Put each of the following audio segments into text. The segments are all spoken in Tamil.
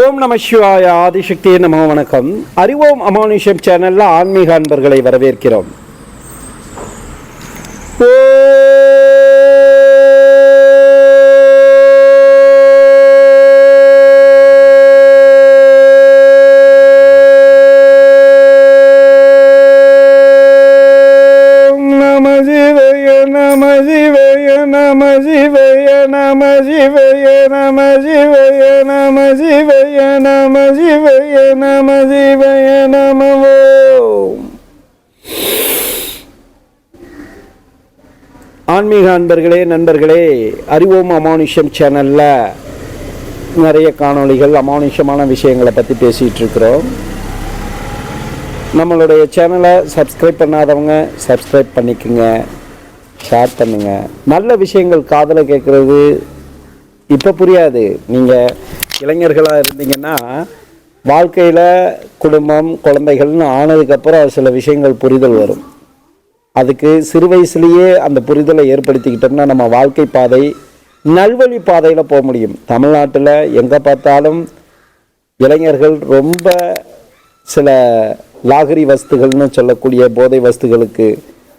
ஓம் நம சிவாய ஆதிசக்தியே நம வணக்கம். அறிவோம் அமானுஷம் சேனல்ல ஆன்மீக அன்பர்களை வரவேற்கிறோம். சிவய நம சிவய நம சிவய நம சிவய நம ஆன்மீக அன்பர்களே நண்பர்களே அறிவோம் அமானுஷம் சேனலில் நிறைய காணொளிகள் அமானுஷமான விஷயங்களை பற்றி பேசிகிட்டு இருக்கிறோம். நம்மளுடைய சேனலை சப்ஸ்கிரைப் பண்ணாதவங்க சப்ஸ்கிரைப் பண்ணிக்கோங்க ஷேர் பண்ணுங்கள் நல்ல விஷயங்கள் காதில் கேட்குறது இப்போ புரியாது. நீங்கள் இளைஞர்களாக இருந்தீங்கன்னா வாழ்க்கையில் குடும்பம் குழந்தைகள்னு ஆனதுக்கப்புறம் சில விஷயங்கள் புரிதல் வரும். அதுக்கு சிறு வயசுலேயே அந்த புரிதலை ஏற்படுத்திக்கிட்டோம்னா நம்ம வாழ்க்கை பாதை நல்வழி பாதையில் போக முடியும். தமிழ்நாட்டில் எங்கே பார்த்தாலும் இளைஞர்கள் ரொம்ப சில லாகரி வஸ்துகள்னு சொல்லக்கூடிய போதை வஸ்துகளுக்கு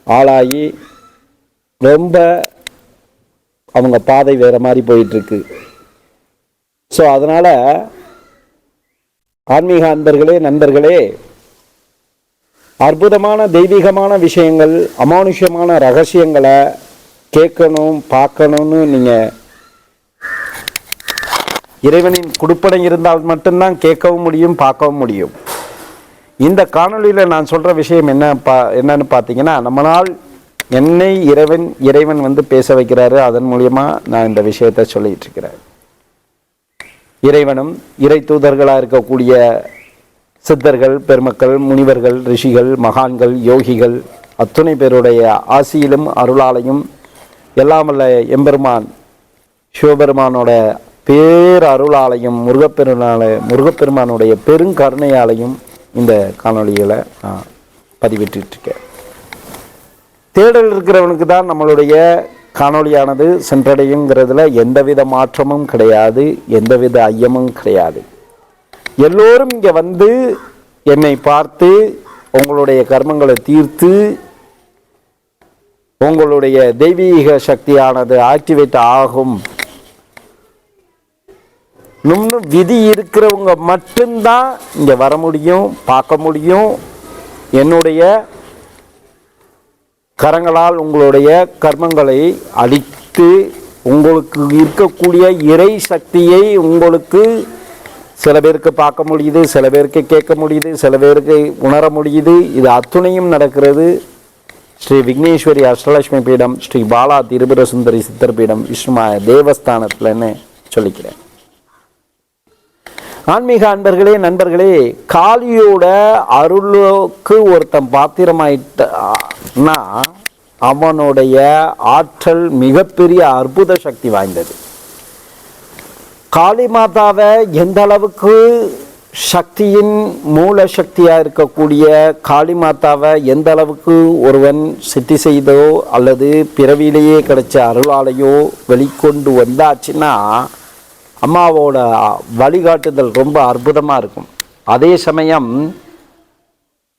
ஆளாகி ரொம்ப அவங்க பாதை வேற மாதிரி போயிட்டுருக்கு. ஸோ அதனால் ஆன்மீக அன்பர்களே நண்பர்களே அற்புதமான தெய்வீகமான விஷயங்கள் அமானுஷ்யமான ரகசியங்களை கேட்கணும் பார்க்கணும்னு நீங்கள் இறைவனின் குடுப்பனை இருந்தால் மட்டும்தான் கேட்கவும் முடியும் பார்க்கவும் முடியும். இந்த காணொலியில் நான் சொல்கிற விஷயம் என்ன பா என்னன்னு பார்த்தீங்கன்னா நம்மளால் என்னை இறைவன் இறைவன் வந்து பேச வைக்கிறாரு. அதன் மூலியமா நான் இந்த விஷயத்தை சொல்லிட்டு இருக்கிறேன். இறைவனும் இறை தூதர்களாக இருக்கக்கூடிய சித்தர்கள் பெருமக்கள் முனிவர்கள் ரிஷிகள் மகான்கள் யோகிகள் அத்துணை பேருடைய ஆசியிலும் அருளாலையும் எல்லாம் வல்ல எம்பெருமான் சிவபெருமானோட பேர் அருளாலையும் முருகப்பெருமான முருகப்பெருமானுடைய பெருங்கருணையாலையும் இந்த காணொலிகளை நான் பதிவிட்டுருக்கேன் தேடல் இருக்கிறவனுக்கு தான் நம்மளுடைய காணொளியானது சென்றடையுங்கிறதுல எந்தவித மாற்றமும் கிடையாது எந்தவித ஐயமும் கிடையாது. எல்லோரும் இங்கே வந்து என்னை பார்த்து உங்களுடைய கர்மங்களை தீர்த்து உங்களுடைய தெய்வீக சக்தியானது ஆக்டிவேட் ஆகும். இன்னும் விதி இருக்கிறவங்க மட்டும்தான் இங்கே வர முடியும் பார்க்க முடியும். என்னுடைய கரங்களால் உங்களுடைய கர்மங்களை அழித்து உங்களுக்கு இருக்கக்கூடிய இறை சக்தியை உங்களுக்கு சில பேருக்கு பார்க்க முடியுது சில பேருக்கு கேட்க முடியுது சில பேருக்கு உணர முடியுது. இது அத்துணையும் நடக்கிறது. ஸ்ரீ விக்னேஸ்வரி அஷ்டலட்சுமி பீடம் ஸ்ரீ பாலா திருபுர சுந்தரி சித்தர் பீடம் விஷ்ணுமாய தேவஸ்தானத்தில்னு சொல்லிக்கிறேன்? ஆன்மீக அன்பர்களே நண்பர்களே காளியோட அருளுக்கு ஒருத்தன் பாத்திரமாயிட்ட அவனுடைய ஆற்றல் மிகப்பெரிய அற்புத சக்தி வாய்ந்தது. காளி மாதாவை எந்த அளவுக்கு சக்தியின் மூல சக்தியாக இருக்கக்கூடிய காளி மாதாவை எந்த அளவுக்கு ஒருவன் சித்தி செய்தோ அல்லது பிறவியிலேயே கிடைச்ச அருளாலையோ வெளிக்கொண்டு வந்தாச்சுன்னா அம்மாவோட வழிகாட்டுதல் ரொம்ப அற்புதமாக இருக்கும். அதே சமயம்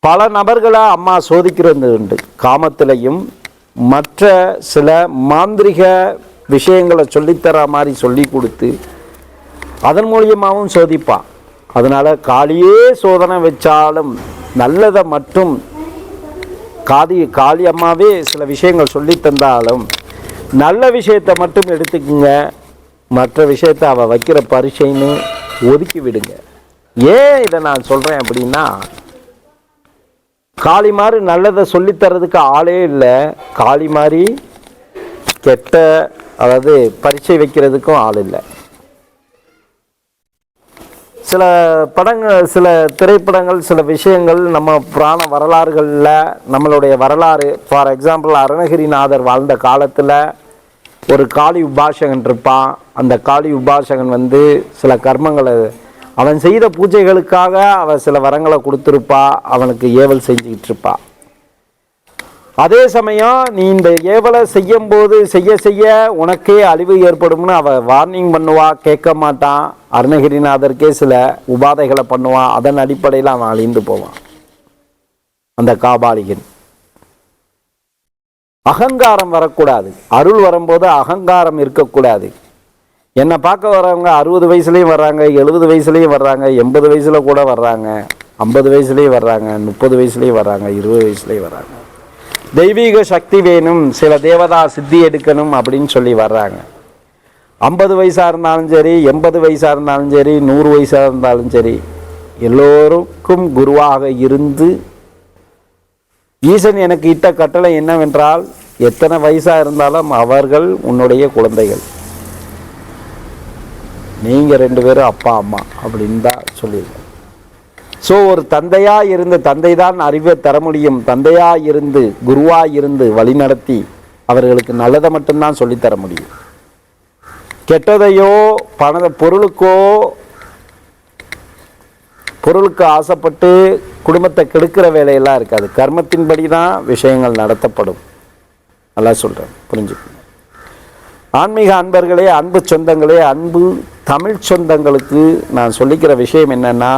பல நபர்களை அம்மா சோதிக்கிறது உண்டு. காமத்திலையும் மற்ற சில மாந்திரிக விஷயங்களை சொல்லித்தர மாதிரி சொல்லி கொடுத்து அதன் மூலியமாகவும் சோதிப்பான் அதனால் காளியே சோதனை வச்சாலும் நல்லதை மட்டும் காதி காளி அம்மாவே சில விஷயங்கள் சொல்லி தந்தாலும் நல்ல விஷயத்தை மட்டும் எடுத்துக்குங்க. மற்ற விஷயத்தை அவள் வைக்கிற பரிசைன்னு ஒதுக்கி விடுங்க. ஏன் இதை நான் சொல்கிறேன் அப்படின்னா காளி மாதிரி நல்லதை சொல்லித்தரதுக்கு ஆளே இல்லை. காளி மாதிரி கெட்ட அதாவது பரீட்சை வைக்கிறதுக்கும் ஆள் இல்லை. சில படங்கள் சில திரைப்படங்கள் சில விஷயங்கள் நம்ம புராண வரலாறுகளில் நம்மளுடைய வரலாறு ஃபார் எக்ஸாம்பிள் அருணகிரிநாதர் வாழ்ந்த காலத்தில் ஒரு காளி உபாசகன் இருப்பான். அந்த காளி உபாசகன் வந்து சில கர்மங்களை அவன் செய்த பூஜைகளுக்காக அவன் சில வரங்களை கொடுத்துருப்பா அவனுக்கு ஏவல் செஞ்சுக்கிட்டு இருப்பா அதே சமயம் நீ இந்த ஏவலை செய்யும் போது செய்ய செய்ய உனக்கே அழிவு ஏற்படும்னு அவ வார்னிங் பண்ணுவா கேட்க மாட்டான். அருணகிரிநாதருக்கே சில உபாதைகளை பண்ணுவான். அதன் அடிப்படையில் அவன் அழிந்து போவான். அந்த காபாலிகன். அகங்காரம் வரக்கூடாது. அருள் வரும்போது அகங்காரம் இருக்கக்கூடாது. என்னை பார்க்க வர்றவங்க அறுபது வயசுலேயும் வர்றாங்க எழுபது வயசுலேயும் வர்றாங்க எண்பது வயசில் கூட வர்றாங்க ஐம்பது வயசுலேயும் வர்றாங்க முப்பது வயசுலேயும் வர்றாங்க இருபது வயசுலேயும் வர்றாங்க. தெய்வீக சக்தி வேணும் சில தேவதா சித்தி எடுக்கணும் அப்படின்னு சொல்லி வர்றாங்க. ஐம்பது வயசாக இருந்தாலும் சரி எண்பது வயசாக இருந்தாலும் சரி நூறு வயசாக இருந்தாலும் சரி எல்லோருக்கும் குருவாக இருந்து ஈசன் எனக்கு இட்ட கட்டளை என்னவென்றால் எத்தனை வயசாக இருந்தாலும் அவர்கள் உன்னுடைய குழந்தைகள். நீங்கள் ரெண்டு பேரும் அப்பா அம்மா அப்படின்னு தான் சொல்லியிருக்கேன் ஸோ ஒரு தந்தையாக இருந்து தந்தை தான் அறிவை தர முடியும். தந்தையாக இருந்து குருவாக இருந்து வழிநடத்தி அவர்களுக்கு நல்லதை மட்டும்தான் சொல்லித் தர முடியும். கெட்டதையோ பண பொருளுக்கோ பொருளுக்கு ஆசைப்பட்டு குடும்பத்தை கெடுக்கிற வேலையெல்லாம் இருக்காது. கர்மத்தின்படி தான் விஷயங்கள் நடத்தப்படும். நல்லா சொல்கிறேன் புரிஞ்சுக்கணும் ஆன்மீக அன்பர்களே அன்பு சொந்தங்களே அன்பு தமிழ் சொந்தங்களுக்கு நான் சொல்லிக்கிற விஷயம் என்னென்னா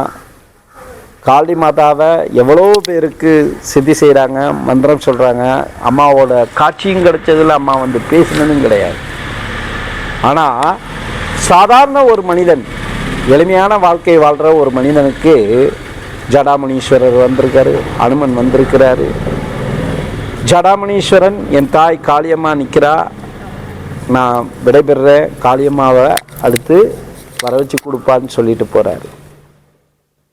காளி மாதாவை எவ்வளோ பேருக்கு சித்தி செய்கிறாங்க மந்திரம் சொல்கிறாங்க அம்மாவோட காட்சியும் கிடைச்சதில் அம்மா வந்து பேசினதும் கிடையாது. ஆனால் சாதாரண ஒரு மனிதன் எளிமையான வாழ்க்கை வாழ்கிற ஒரு மனிதனுக்கு ஜடாமணீஸ்வரர் வந்திருக்காரு அனுமன் வந்திருக்கிறாரு. ஜடாமணீஸ்வரன் என் தாய் காளியம்மா நிற்கிறா நான் விடைபெறுறேன். காளியம்மாவை அடுத்து வர வச்சு கொடுப்பான்னு சொல்லிட்டு போகிறாரு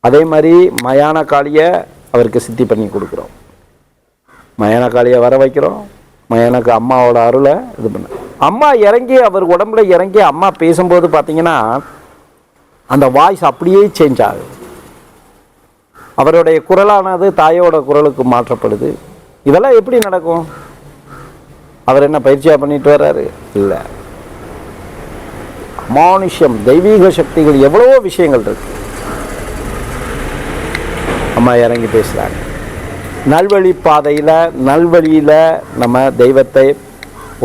அதே மாதிரி மயான காளியை அவருக்கு சித்தி பண்ணி கொடுக்குறோம். மயான காளியை வர வைக்கிறோம். மயானக்கு அம்மாவோட அருளை இது பண்ண அம்மா இறங்கி அவர் உடம்புல இறங்கி அம்மா பேசும்போது பார்த்தீங்கன்னா அந்த வாய்ஸ் அப்படியே சேஞ்ச் ஆகுது. அவருடைய குரலானது தாயோட குரலுக்கு மாற்றப்படுது. இதெல்லாம் எப்படி நடக்கும்? அவர் என்ன பயிற்சியாக பண்ணிட்டு வர்றாரு? இல்லை. மானுஷம் தெய்வீக சக்திகள் எவ்வளவோ விஷயங்கள் இருக்கு. அம்மா இறங்கி பேசுகிறாங்க நல்வழி பாதையில் நல்வழியில் நம்ம தெய்வத்தை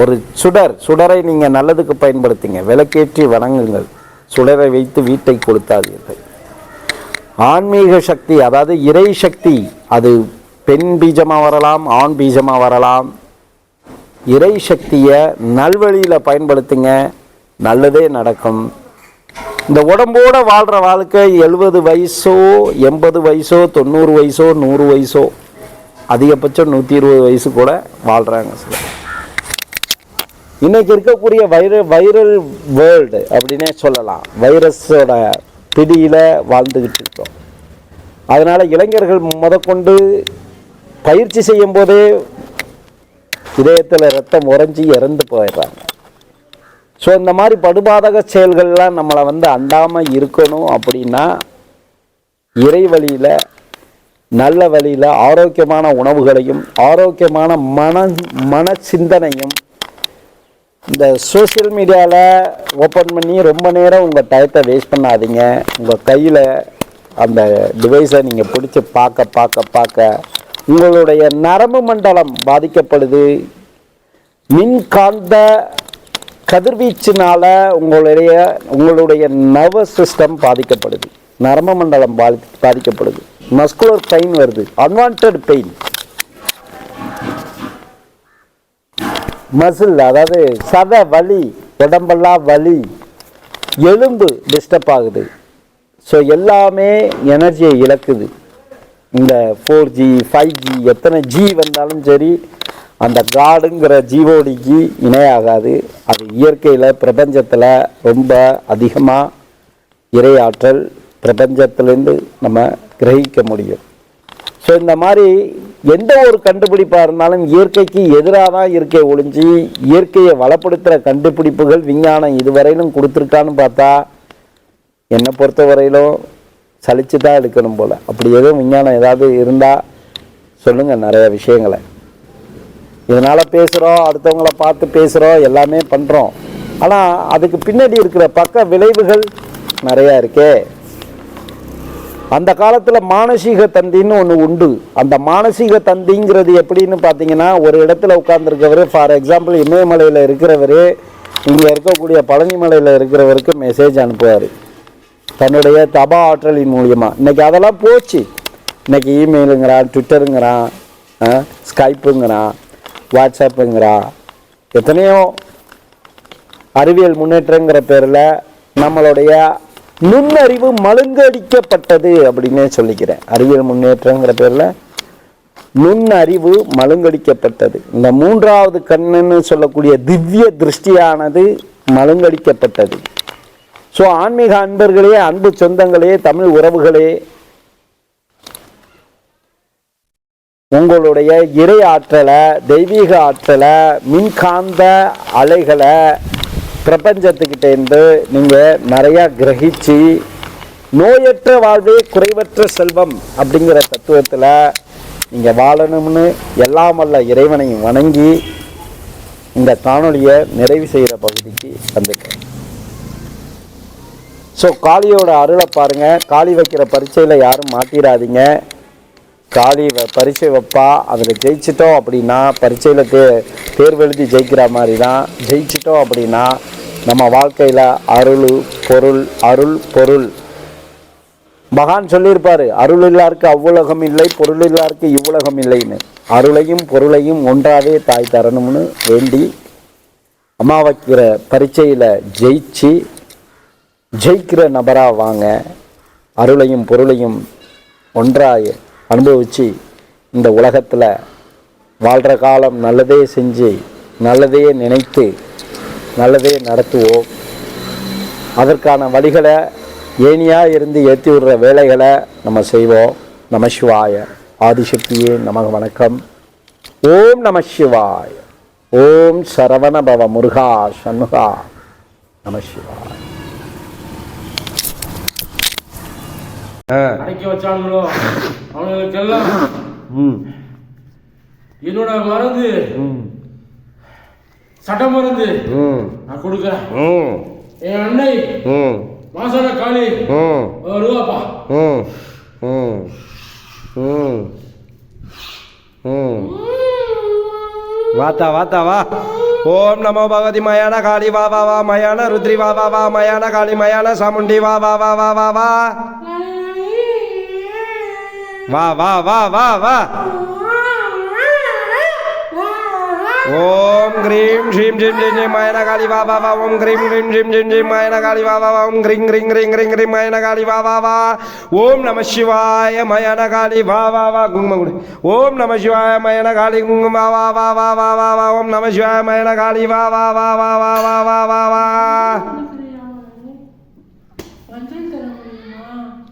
ஒரு சுடர் சுடரை நீங்கள் நல்லதுக்கு பயன்படுத்திங்க. விளக்கேற்றி வணங்குங்கள். சுடரை வைத்து வீட்டை கொளுத்தாதீர்கள். ஆன்மீக சக்தி அதாவது இறை சக்தி அது பெண் பீஜமாக வரலாம் ஆண் பீஜமாக வரலாம். இறை சக்தியை நல்வழியில் பயன்படுத்துங்க. நல்லதே நடக்கும். இந்த உடம்போட வாழ்கிற வாழ்க்கை எழுபது வயசோ எண்பது வயசோ தொண்ணூறு வயசோ நூறு வயசோ அதிகபட்சம் நூற்றி இருபது வயசு கூட வாழ்கிறாங்க சார் இன்னைக்கு இருக்கக்கூடிய வைர வைரல் வேர்ல்டு அப்படின்னே சொல்லலாம். வைரஸோட பிடியில் வாழ்ந்துக்கிட்டு இருக்கோம். அதனால் இளைஞர்கள் முதற்கொண்டு பயிற்சி செய்யும் போதே இதயத்தில் ரத்தம் உறைஞ்சி இறந்து போயிடுறாங்க. ஸோ இந்த மாதிரி படுபாதக செயல்கள்லாம் நம்மளை வந்து அண்டாமல் இருக்கணும் அப்படின்னா இறை வழியில் நல்ல வழியில் ஆரோக்கியமான உணவுகளையும் ஆரோக்கியமான மன மன சிந்தனையும் இந்த சோஷியல் மீடியாவில் ஓப்பன் பண்ணி ரொம்ப நேரம் உங்கள் டயத்தை வேஸ்ட் பண்ணாதீங்க. உங்கள் கையில் அந்த டிவைஸை நீங்கள் பிடிச்சி பார்க்க பார்க்க பார்க்க உங்களுடைய நரம்பு மண்டலம் பாதிக்கப்படுது. மின்காந்த கதிர்வீச்சினால உங்களுடைய உங்களுடைய நர்வஸ் சிஸ்டம் பாதிக்கப்படுது. நரம்பு மண்டலம் பாதி பாதிக்கப்படுது. மஸ்குலர் பெயின் வருது. அன்வான்ட் பெயின் மசில் அதாவது சத வலி உடம்பெல்லாம் வலி எலும்பு டிஸ்டர்ப் ஆகுது. ஸோ எல்லாமே எனர்ஜியை இழக்குது. இந்த ஃபோர் ஜி ஃபைவ் ஜி எத்தனை ஜி வந்தாலும் சரி அந்த காடுங்கிற ஜீவோடிக்கு இணையாகாது. அது இயற்கையில் பிரபஞ்சத்தில் ரொம்ப அதிகமாக இறையாற்றல் பிரபஞ்சத்திலேருந்து நம்ம கிரகிக்க முடியும். ஸோ இந்த மாதிரி எந்த ஒரு கண்டுபிடிப்பாக இருந்தாலும் இயற்கைக்கு எதிராக தான் இயற்கை ஒழிஞ்சு இயற்கையை வளப்படுத்துகிற கண்டுபிடிப்புகள் விஞ்ஞானம் இதுவரையிலும் கொடுத்துருக்கான்னு பார்த்தா என்னை பொறுத்த வரையிலும் சலிச்சு தான் எடுக்கணும் போல். அப்படி எதுவும் விஞ்ஞானம் ஏதாவது இருந்தால் சொல்லுங்கள் நிறைய விஷயங்களை. இதனால் பேசுகிறோம் அடுத்தவங்கள பார்த்து பேசுகிறோம் எல்லாமே பண்ணுறோம் ஆனால் அதுக்கு பின்னாடி இருக்கிற பக்க விளைவுகள் நிறையா இருக்கே. அந்த காலத்தில் மானசீக தந்தின்னு ஒன்று உண்டு. அந்த மானசீக தந்திங்கிறது எப்படின்னு பார்த்தீங்கன்னா ஒரு இடத்துல உட்கார்ந்துருக்கவர் ஃபார் எக்ஸாம்பிள் இமயமலையில் இருக்கிறவர் இங்கே இருக்கக்கூடிய பழனி மலையில் இருக்கிறவருக்கு மெசேஜ் அனுப்புவார். தன்னுடைய தபா ஆற்றலின் மூலியமாக இன்றைக்கி அதெல்லாம் போச்சு. இன்னைக்கு இமெயிலுங்கிறான் ட்விட்டருங்கிறான் ஸ்கைப்புங்கிறான் வாட்ஸ்அப்புங்கிறா எத்தனையோ அறிவியல் முன்னேற்றங்கிற பேரில் நம்மளுடைய நுண்ணறிவு மழுங்கடிக்கப்பட்டது அப்படின்னே சொல்லிக்கிறேன். அறிவியல் முன்னேற்றங்கிற பேரில் நுண்ணறிவு மழுங்கடிக்கப்பட்டது. இந்த மூன்றாவது கண்ணுன்னு சொல்லக்கூடிய திவ்ய திருஷ்டியானது மழுங்கடிக்கப்பட்டது. ஸோ ஆன்மீக அன்பர்களே அன்பு சொந்தங்களே தமிழ் உறவுகளே உங்களுடைய இறை ஆற்றலை தெய்வீக ஆற்றலை மின்காந்த அலைகளை பிரபஞ்சத்துக்கிட்டேருந்து நீங்கள் நிறையா கிரகிச்சு நோயற்ற வாழ்வே குறைவற்ற செல்வம் அப்படிங்கிற தத்துவத்தில் நீங்கள் வாழணும்னு எல்லாம் வல்ல இறைவனையும் வணங்கி இந்த காணொலியை நிறைவு செய்கிற பகுதிக்கு வந்துட்டேன். ஸோ காளியோட அருளை பாருங்கள் காளி வைக்கிற பரீட்சையில் யாரும் மாட்டிடாதீங்க. காளி வ- பரீட்சை வைப்பா அதில் ஜெயிச்சிட்டோம் அப்படின்னா பரீட்சையில் தே தேர்வு எழுதி ஜெயிக்கிற மாதிரி தான் ஜெயிச்சிட்டோம் அப்படின்னா நம்ம வாழ்க்கையில் அருள் பொருள் அருள் பொருள். மகான் சொல்லியிருப்பார் அருள் இல்லாருக்கு அவ்வுலகம் இல்லை பொருள் இல்லாருக்கு இவ்வுலகம் இல்லைன்னு. அருளையும் பொருளையும் ஒன்றாவே தாய் தரணும்னு வேண்டி அம்மா வைக்கிற பரீட்சையில் ஜெயிச்சு ஜெயிக்கிற நபராக வாங்க அருளையும் பொருளையும் ஒன்றாக அனுபவித்து இந்த உலகத்தில் வாழ்கிற காலம் நல்லதே செஞ்சு நல்லதே நினைத்து நல்லதே நடத்துவோம். அதற்கான வழிகளை ஏனியாக இருந்து ஏற்றி விடுற வேலைகளை நம்ம செய்வோம். நம சிவாய. ஆதிசக்தியே நமக வணக்கம். ஓம் நம சிவாய. ஓம் சரவண பவ முருகா சண்முகா. நம அடக்கி வச்சானுங்களோ அவனுங்களுக்கெல்லாம் ம். என்னோட மருந்து சட்ட மருந்து நான் கொடுக்குறேன். என் அன்னை மாசான காளி ம். வாத்தா வாத்தா வா. ஓம் நமோ பகவதி மயான காளி வா வா வா. மயான ருத்ரி வா வா வா. மயான காளி மயான சாமுண்டி வா வா வா வா வா வா. வா வா வா வா வா ஓம் கிரீம் ஷீம் ஜிம் ஜிம் ஜிம் மயன காளி வா வா வா ஓம் கிரீம் கிரீம் ஜிம் ஜிம் ஜிம் மயன காளி வா வா வா ஓம் கிரீம் கிரீம் கிரீம் கிரீம் கிரீம் மயன காளி வா வா வா ஓம் நம சிவாய மயன காளி வா வா வா குங்குமம் கொடு ஓம் நம சிவாய மயன காளி குங்குமம் வா வா வா வா வா வா வா ஓம் நம சிவாய மயன காளி வா வா வா வா வா வா வா வா வா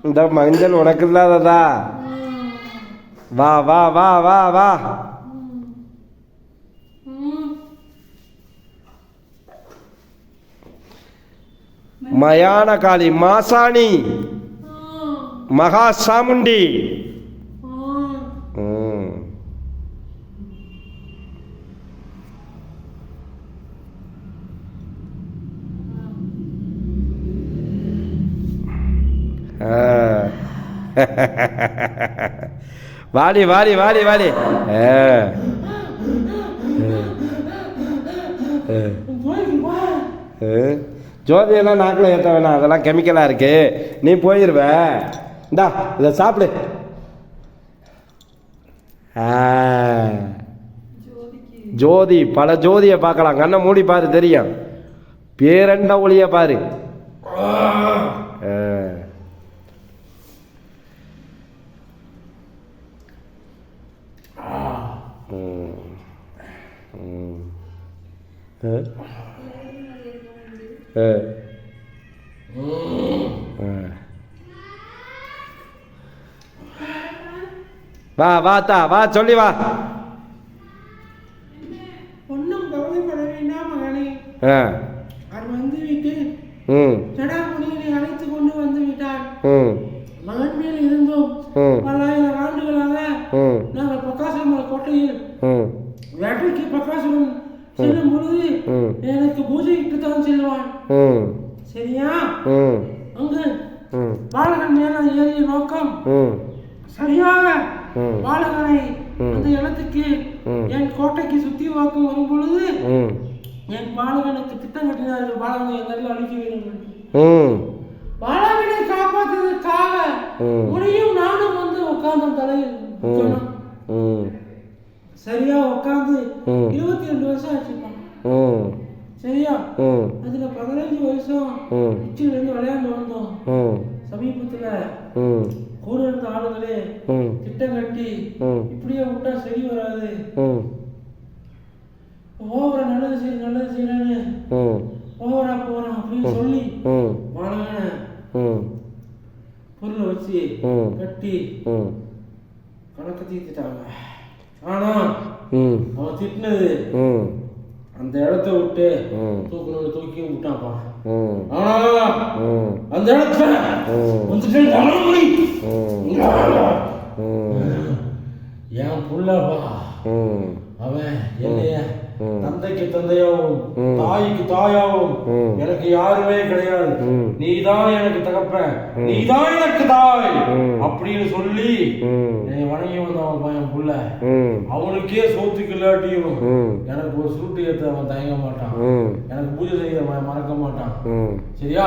இந்த மஞ்சள் உனக்கு இல்லாததா వా వా వా వా వా. మయానకాళి మాసాణి మహాసాముండి வாடி வாடி வாடி வாடி. ஜோதியெல்லாம் நாக்கில் ஏற்ற வேணாம். அதெல்லாம் கெமிக்கலாக இருக்கு. நீ போயிடுவ இந்தா இதை சாப்பிடு. ஜோதி பல ஜோதியை பார்க்கலாம். கண்ணை மூடி பாரு தெரியும். பேரண்ட ஒளிய பாரு. வா வா தா வா சொல்லி வா ஒன்றும் கவலைப்பட வேண்டாம் மகனே அவர் வந்துவிட்டு ஜடாமுனியை அழைத்து கொண்டு வந்து விட்டார் மகன் மேல் இருந்தோம் பல்லாயிரம் ஆண்டுகளாக நாங்கள் பக்காசுரம் கோட்டையில் வேட்டைக்கு பக்காசுரம் ம். எனக்கு பூஜையிட்டு தான் செல்வான் சரியா? அங்கு பாலகன் மேல ஏறிய நோக்கம். சரியாக. பாலகனை. அந்த இடத்துக்கு. என் கோட்டைக்கு சுத்தி வாக்கம் வரும் பொழுது என் பாலகனுக்கு திட்டம் கட்டினார்கள். பாலகனை எங்கள் அழிக்க வேண்டும் பாலகனை காப்பாற்றுவதற்காக ம். முனியும் நானும் வந்து உட்கார்ந்த தலையில். சரியா உட்கார்ந்து ம். இருபத்தி ரெண்டு வருஷம் ஆச்சுப்பா ம் சரியா? அதுல பதினஞ்சு வருஷம் இருந்து விளையாண்டு வந்தோம். சமீபத்துல கூட இருந்த ஆளுங்களே திட்டம் கட்டி இப்படியே விட்டா சரி வராது. ஓவரா நல்லது செய்ய நல்லது செய்யறேன்னு ஓவரா போறான் அப்படின்னு சொல்லி ம் பொருளை வச்சு. கட்டி கணக்கு தீர்த்துட்டாங்க ஆனா அவன் திட்டினது அந்த இடத்த விட்டு ம். தூக்கணும் தூக்கியும் விட்டான்ப்பா. ஆனா அந்த இடத்துல. வந்துட்டு தலைமுடி ம். ம். என் புள்ளப்பா. அவன் என்னைய. தந்தைக்கு தந்தையாவும். தாய்க்கு தாயாவும். எனக்கு யாருமே கிடையாது. நீதான் எனக்கு தகப்பன். நீதான் எனக்கு தாய். அப்படின்னு சொல்லி வணங்கி வந்தவன் பையன் புள்ள. அவனுக்கே சோத்துக்கு இல்லாட்டியும் எனக்கு ஒரு சுருட்டு ஏத்த அவன் தயங்க மாட்டான். எனக்கு பூஜை செய்ய மறக்க மாட்டான். சரியா?